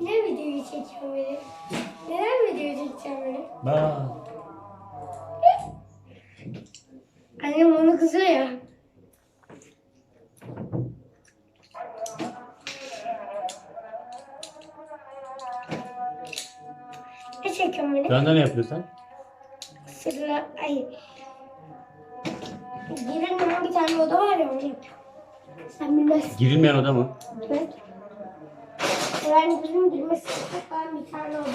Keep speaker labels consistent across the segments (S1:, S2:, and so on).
S1: Ne videoyu çekiyor beni? Neden videoyu çekeceğim beni?
S2: Bak.
S1: Annem onu kızıyor ya. Ne çekiyorsun beni?
S2: Şu anda ne yapıyorsun?
S1: Sırla, ay. Girilmeyen bir tane oda var ya onu yapıyorum. Sen bilmezsin.
S2: Girilmeyen oda mı?
S1: Evet. Öğrencilerin girmesi yasaklanan bir tane oda.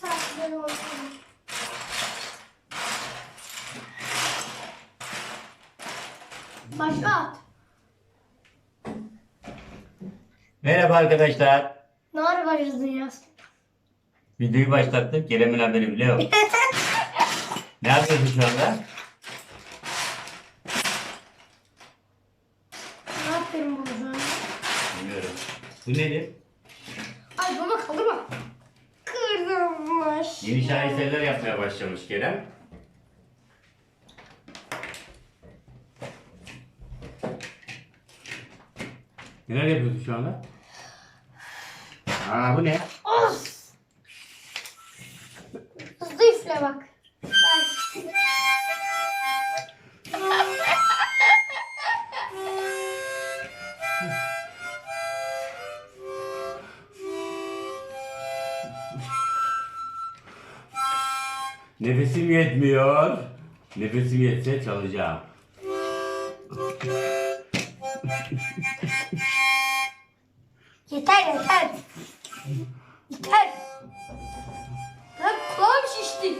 S1: Saatleri olsun. Başlat.
S2: Merhaba arkadaşlar.
S1: Ne var ya?
S2: Videoyu başlattık. Kerem'in haberi bile yok. ne yapıyorsun şu anda?
S1: Şu an?
S2: Bilmiyorum. Bu nedir?
S1: Ay baba kaldırma. Kırılmış.
S2: Yeni şaheserler yapmaya başlamış Kerem. Neler yapıyorsun şu anda? Aa bu ne?
S1: Of.
S2: Nefesim yetmiyor. Nefesim yetse çalacağım.
S1: Yeter yeter. Yeter. Lan kulağım şişti.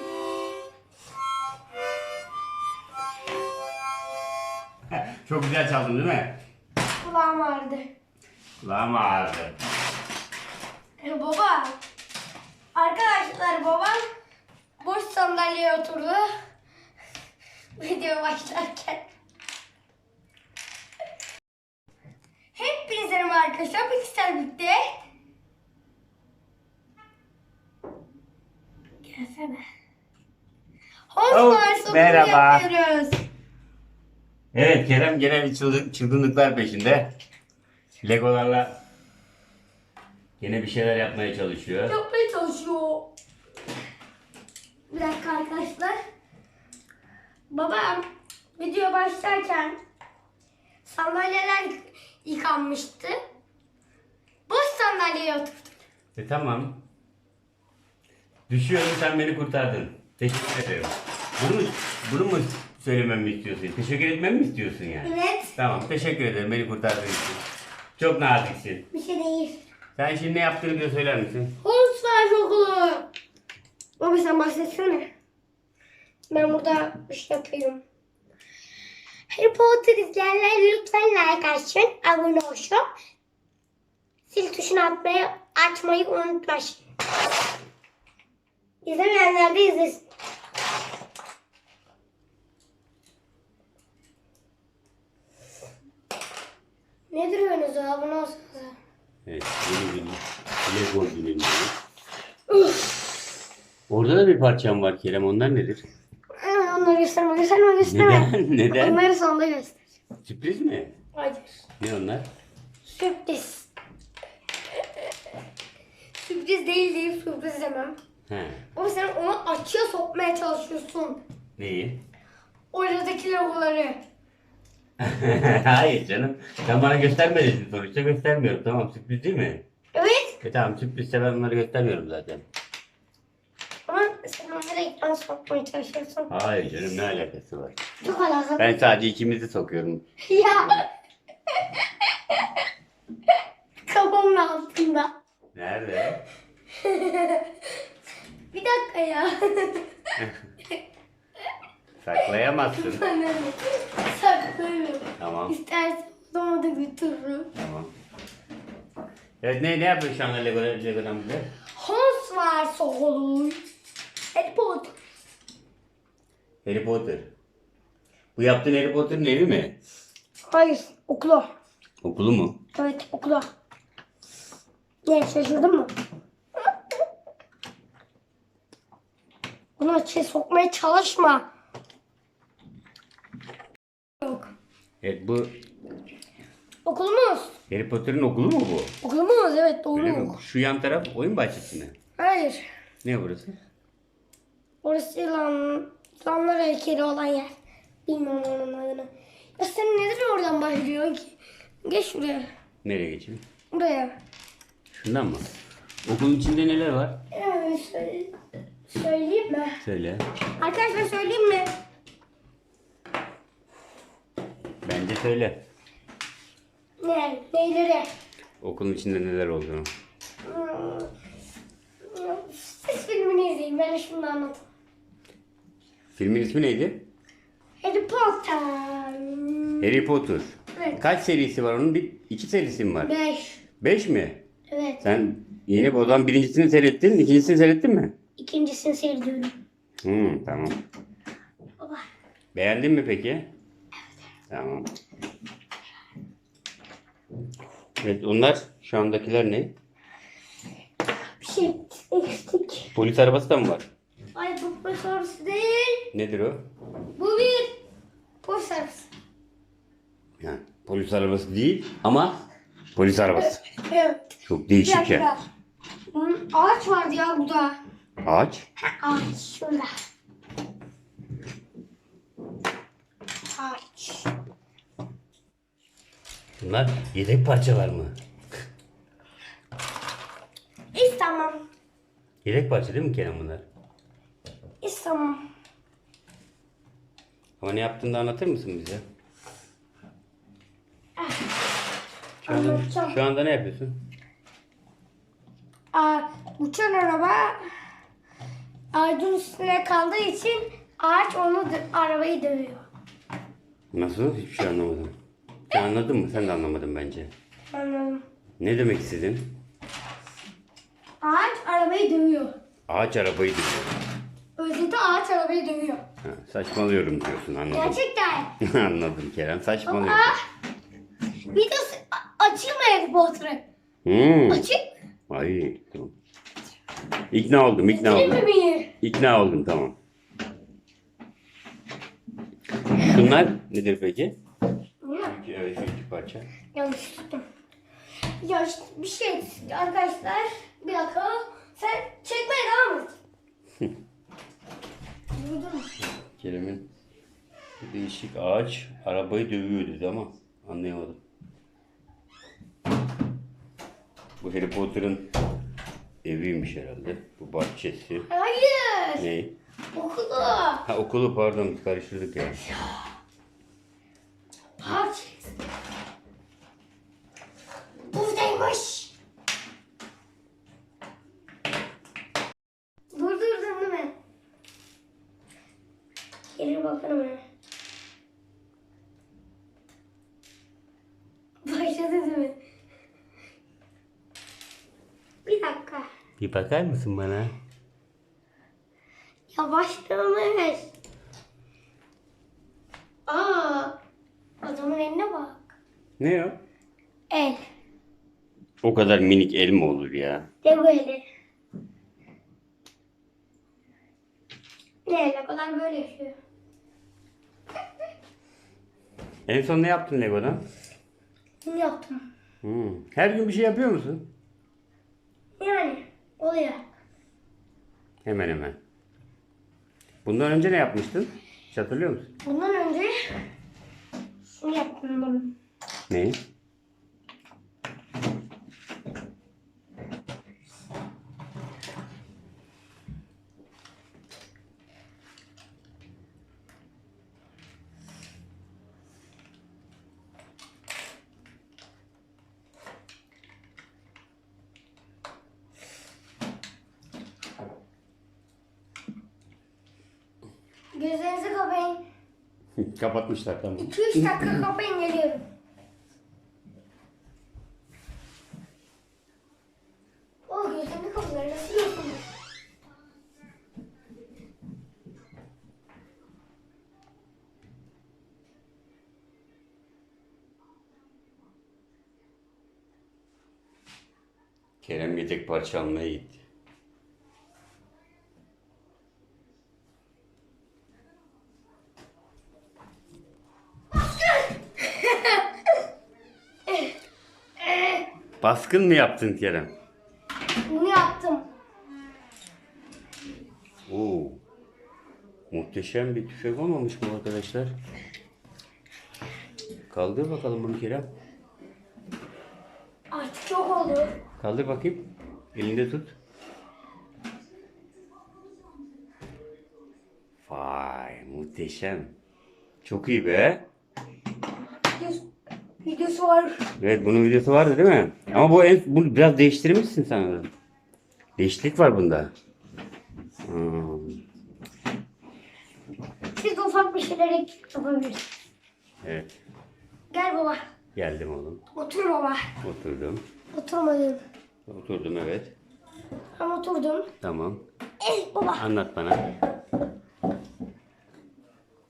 S2: Çok güzel çaldın değil mi?
S1: Kulağım ağrıdı.
S2: Kulağım ağrıdı.
S1: E, baba. Arkadaşlar babam boş sandalyeye oturdu. Video başlarken. Hepinize merhaba arkadaşlar. Piksel bitti. Gelsene. Hoş
S2: Oh, merhaba.
S1: Yapıyoruz.
S2: Evet Kerem gene bir çılgın, çılgınlıklar peşinde. Legolarla gene bir şeyler yapmaya çalışıyor.
S1: Yapmaya çalışıyor. Bir dakika arkadaşlar. Babam video başlarken sandalyeler yıkanmıştı. Boş sandalyeye oturdum.
S2: E tamam. Düşüyorum sen beni kurtardın. Teşekkür ederim. Bunu, bunu mu söylememi istiyorsun? Teşekkür etmemi mi istiyorsun yani?
S1: Evet.
S2: Tamam teşekkür ederim beni kurtardığın için. Çok naziksin.
S1: Bir şey değil.
S2: Sen şimdi ne yaptığını bir de söyler misin?
S1: Holzfire okulu. Baba sen bahsetsene. Ben burada bir şey yapıyorum. Harry Potter izleyenler lütfen like açın, abone olsun. Zil tuşunu atmayı, açmayı unutmayın. İzlemeyenler de izlesin. Ne duruyorsunuz? Abone olsanıza.
S2: Evet yeni bir Lego günündeyiz. Orada da bir parçam var Kerem onlar nedir?
S1: Hemen onları gösterme, gösterme, gösterme.
S2: Neden? Neden?
S1: Onları sonunda göster.
S2: Sürpriz mi?
S1: Hayır.
S2: Ne onlar?
S1: Sürpriz. Sürpriz değil deyip sürpriz demem.
S2: He.
S1: Ama sen onu açığa sokmaya çalışıyorsun.
S2: Neyi?
S1: Oradaki logoları.
S2: Hayır canım. Sen bana gösterme dedin sonuçta göstermiyorum. Tamam sürpriz değil mi?
S1: Evet.
S2: E tamam sürprizse ben onları göstermiyorum zaten.
S1: Ama sen onları ekran sokmaya çalışıyorsun.
S2: Hayır canım ne alakası var?
S1: Çok alakalı.
S2: Ben sadece ikimizi sokuyorum.
S1: Ya. Kafamın altında.
S2: Nerede?
S1: Bir dakika ya.
S2: Saklayamazsın.
S1: Saklıyorum.
S2: Tamam.
S1: İstersen odama da götürürüm.
S2: Tamam. Evet ne ne yapıyor şu anda Lego Lego'dan bize?
S1: Hans var soğuluy. Harry Potter.
S2: Harry Potter. Bu yaptığın Harry Potter'ın evi mi?
S1: Hayır, okula.
S2: Okulu mu?
S1: Evet, okula. Ne, şaşırdın mı? Bunu açığa sokmaya çalışma. Yok.
S2: Evet bu
S1: Okulumuz.
S2: Harry Potter'ın okulu mu bu?
S1: Okulumuz evet doğru
S2: Öyle mi? Şu yan taraf oyun bahçesi mi?
S1: Hayır.
S2: Ne burası?
S1: Orası yılan, yılanlar heykeli olan yer. Bilmiyorum onun adını. Ya sen neden oradan başlıyorsun ki? Geç şuraya.
S2: Nereye geçeyim?
S1: Buraya.
S2: Şundan mı? Okulun içinde neler var?
S1: Evet, söyle- söyleyeyim mi?
S2: Söyle.
S1: Arkadaşlar söyleyeyim mi?
S2: Bence söyle.
S1: Ne? Neyleri?
S2: Okulun içinde neler olduğunu.
S1: Hmm. Siz filmini izleyin. Ben şunu anlatayım.
S2: Filmin ismi neydi?
S1: Harry Potter.
S2: Harry Potter.
S1: Evet.
S2: Kaç serisi var onun? Bir, iki serisi mi var?
S1: Beş.
S2: Beş mi?
S1: Evet.
S2: Sen yeni o zaman birincisini seyrettin, ikincisini seyrettin mi?
S1: İkincisini seyrediyorum.
S2: Hmm, tamam.
S1: Baba.
S2: Beğendin mi peki? Tamam. Evet onlar şu andakiler ne?
S1: Bir şey eksik.
S2: Polis arabası da mı var?
S1: Polis arabası değil.
S2: Nedir o?
S1: Bu bir polis arabası.
S2: Ha, polis arabası değil ama polis arabası.
S1: Evet.
S2: Çok
S1: Bir
S2: değişik
S1: dakika.
S2: ya.
S1: Bunun ağaç vardı ya burada.
S2: Ağaç.
S1: Ağaç şurada. Ağaç.
S2: Bunlar yedek parçalar mı?
S1: İstemem.
S2: Yedek parça değil mi Kerem bunlar?
S1: İstemem.
S2: Ama ne yaptığını da anlatır mısın bize? Şu anda,
S1: Anlatacağım.
S2: şu anda ne yapıyorsun?
S1: Aa, uçan araba ağacın üstüne kaldığı için ağaç onu dö- arabayı dövüyor.
S2: Nasıl? Hiçbir şey anlamadım. Sen anladın mı? Sen de anlamadın bence.
S1: Anladım.
S2: Ne demek istedin?
S1: Ağaç arabayı dövüyor.
S2: Ağaç arabayı diyor.
S1: Özeti ağaç arabayı dövüyor.
S2: Ha, saçmalıyorum diyorsun anladım.
S1: Gerçekten.
S2: anladım Kerem saçmalıyorsun.
S1: Aa, videosu a- açayım mı Harry Potter'ı?
S2: Hmm.
S1: Açayım.
S2: Ay tamam. İkna oldum ikna
S1: Değil mi
S2: oldum.
S1: beni?
S2: İkna oldum tamam. Şunlar nedir peki? İki, evet iki parça.
S1: Yanlış tuttum. Ya işte bir şey arkadaşlar. Bir dakika. Sen çekmeye devam et.
S2: Kerem'in değişik ağaç arabayı dövüyor dedi ama anlayamadım. Bu Harry Potter'ın eviymiş herhalde. Bu bahçesi.
S1: Hayır.
S2: Ne?
S1: Okulu.
S2: Ha okulu pardon karıştırdık ya.
S1: Ağaç. Buradaymış. Durdurdun değil mi? Bakalım ya. Başladı değil mi? Bir dakika.
S2: Bir bakar mısın bana?
S1: Ya başlamış. Aa, adamın eline bak.
S2: Ne o?
S1: El.
S2: O kadar minik el mi olur ya?
S1: De böyle. Ne ne kadar böyle yapıyor.
S2: En son ne yaptın Lego'dan?
S1: Bunu yaptım.
S2: Hmm. Her gün bir şey yapıyor musun?
S1: Yani oluyor.
S2: Hemen hemen. Bundan önce ne yapmıştın? Hiç hatırlıyor musun?
S1: Bundan önce şunu yaptım bunu.
S2: Ne?
S1: Gözlerinizi kapayın.
S2: Kapatmışlar tamam.
S1: 2-3 dakika kapayın geliyorum. O gözlerini kapıları nasıl yapılır?
S2: Kerem yedek parça almaya gitti. Baskın mı yaptın Kerem?
S1: Bunu yaptım.
S2: Oo. Muhteşem bir tüfek olmamış mı arkadaşlar? Kaldır bakalım bunu Kerem.
S1: Artık çok oldu.
S2: Kaldır bakayım. Elinde tut. Vay muhteşem. Çok iyi be.
S1: Videosu, var.
S2: Evet bunun videosu vardı değil mi? Ama bu en, bunu biraz değiştirmişsin sanırım. Değişiklik var bunda. Hmm.
S1: Siz de ufak bir şeyler yapabilirsiniz.
S2: Evet.
S1: Gel baba.
S2: Geldim oğlum.
S1: Otur baba.
S2: Oturdum.
S1: Oturmadın.
S2: Oturdum evet.
S1: Ben oturdum.
S2: Tamam.
S1: Eh baba.
S2: Anlat bana.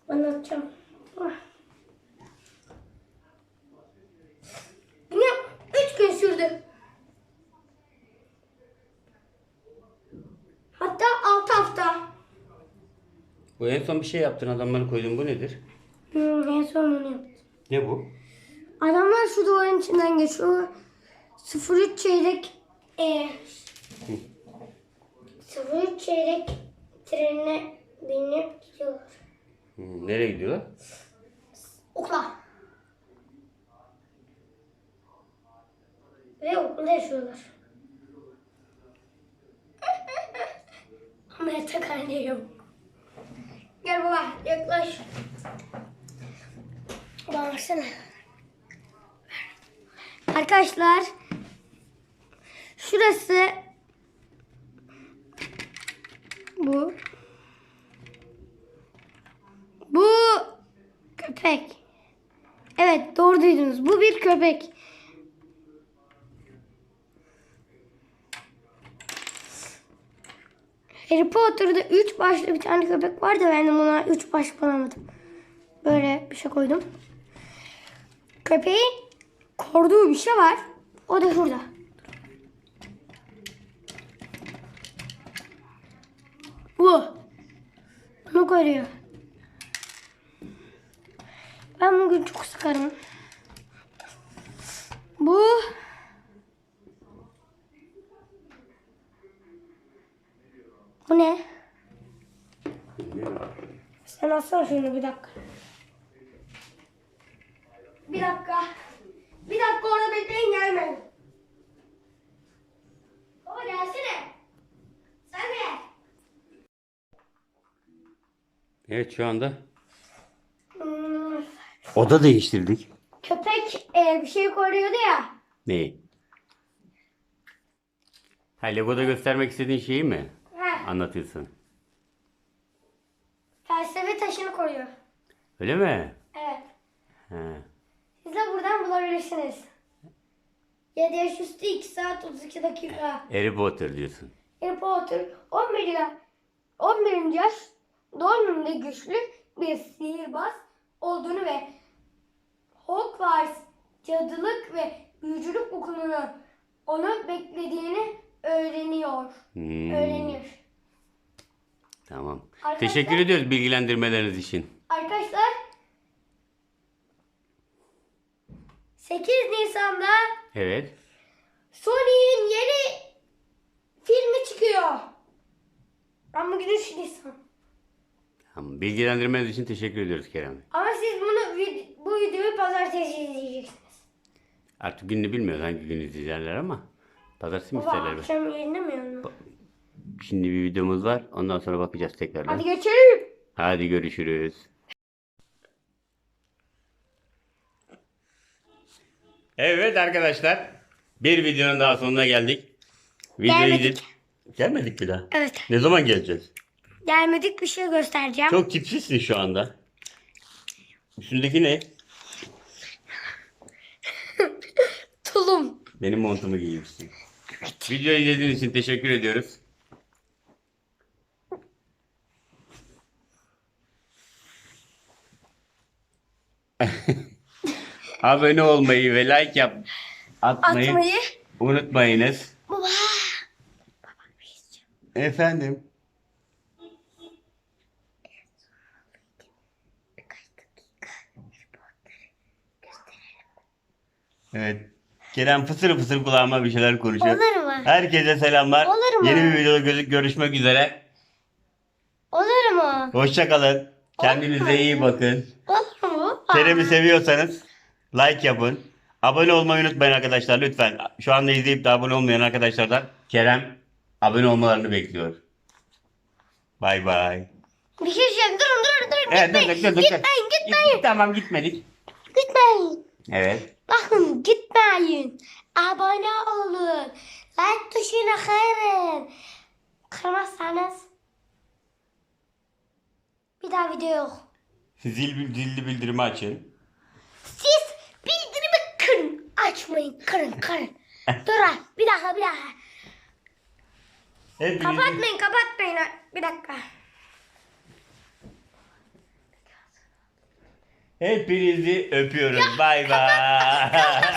S1: Anlatacağım. Ah. Bunu yap- üç gün sürdü. Hatta altı hafta.
S2: Bu en son bir şey yaptın adamları koydun bu nedir?
S1: Hmm, en son onu yaptım.
S2: Ne bu?
S1: Adamlar şu duvarın içinden geçiyor. 03 çeyrek e, 03 çeyrek trenine binip gidiyorlar.
S2: Hmm, nereye gidiyorlar?
S1: Okula. Ve okulda yaşıyorlar. Ama yatakhane yok. Gel baba yaklaş. Bana baksana. Arkadaşlar şurası bu bu köpek. Evet doğru duydunuz. Bu bir köpek. Harry Potter'da üç başlı bir tane köpek var da ben de buna üç baş bulamadım. Böyle bir şey koydum. Köpeğin korduğu bir şey var. O da şurada. Bu. Bunu koruyor. Ben bugün çok sıkarım. Bu Ne? Sen alsana şunu bir dakika. Bir dakika. Bir dakika orada bekleyin gelmeyin. Baba gelsene. Sen gel.
S2: Evet şu anda
S1: Hmm,
S2: oda değiştirdik.
S1: köpek e, bir şey koruyordu ya.
S2: Neyi? Ha Lego'da göstermek istediğin şeyi mi anlatıyorsun?
S1: felsefe taşını koruyor.
S2: Öyle mi?
S1: Evet.
S2: He.
S1: Siz de buradan bulabilirsiniz. 7 yaş üstü 2 saat 32 dakika.
S2: Harry Potter diyorsun.
S1: Harry Potter 11 yaş, 11. yaş doğumunda güçlü bir sihirbaz olduğunu ve Hogwarts cadılık ve büyücülük okulunu onu beklediğini öğreniyor.
S2: Hmm,
S1: Öğreniyor.
S2: Tamam.
S1: Arkadaşlar-
S2: Teşekkür ediyoruz bilgilendirmeleriniz için.
S1: Arkadaşlar 8 Nisan'da
S2: Evet.
S1: Sony'nin yeni filmi çıkıyor. Ama bugün 3 Nisan.
S2: Tamam. Bilgilendirmeniz için teşekkür ediyoruz Kerem. Bey.
S1: Ama siz bunu bu videoyu pazartesi izleyeceksiniz.
S2: Artık gününü bilmiyoruz hangi gün izleyecekler ama. Pazartesi mi
S1: Baba
S2: isterler?
S1: akşam yayınlamıyor mu?
S2: Şimdi bir videomuz var. Ondan sonra bakacağız tekrardan.
S1: Hadi geçelim.
S2: Hadi görüşürüz. Evet arkadaşlar. Bir videonun daha sonuna geldik. Videoyu
S1: Gelmedik.
S2: izle- Gelmedik bir daha.
S1: Evet.
S2: Ne zaman geleceğiz?
S1: Gelmedik bir şey göstereceğim.
S2: Çok tipsizsin şu anda. Üstündeki ne?
S1: Tulum.
S2: Benim montumu giymişsin. Videoyu izlediğiniz için teşekkür ediyoruz. Abone olmayı ve like yap atmayı,
S1: Atmayı.
S2: unutmayınız.
S1: Baba.
S2: Efendim. Evet. Kerem fısır fısır kulağıma bir şeyler konuşuyor.
S1: Olur mu?
S2: Herkese selamlar.
S1: Olur mu?
S2: Yeni bir videoda gö- görüşmek üzere.
S1: Olur mu?
S2: Hoşçakalın. Kendinize iyi bakın.
S1: Olur?
S2: Kerem'i seviyorsanız like yapın. Abone olmayı unutmayın arkadaşlar lütfen. Şu anda izleyip de abone olmayan arkadaşlardan Kerem abone olmalarını bekliyor. Bay bay.
S1: Bir şey diyeceğim. Durun durun durun.
S2: Evet, dur, dur, dur, dur.
S1: gitmeyin gitmeyin.
S2: Git- Tamam gitmedik.
S1: Gitmeyin.
S2: Evet.
S1: Bakın gitmeyin. Abone olun. Like tuşuna kırın. Kırmazsanız bir daha video yok.
S2: Zil, zilli bildirimi açın.
S1: Siz bildirimi kırın. Açmayın. Kırın kırın. Dur bir dakika bir dakika.
S2: Hepinizi,
S1: Kapatmayın kapatmayın. Bir dakika.
S2: hepinizi öpüyoruz. Bay bay.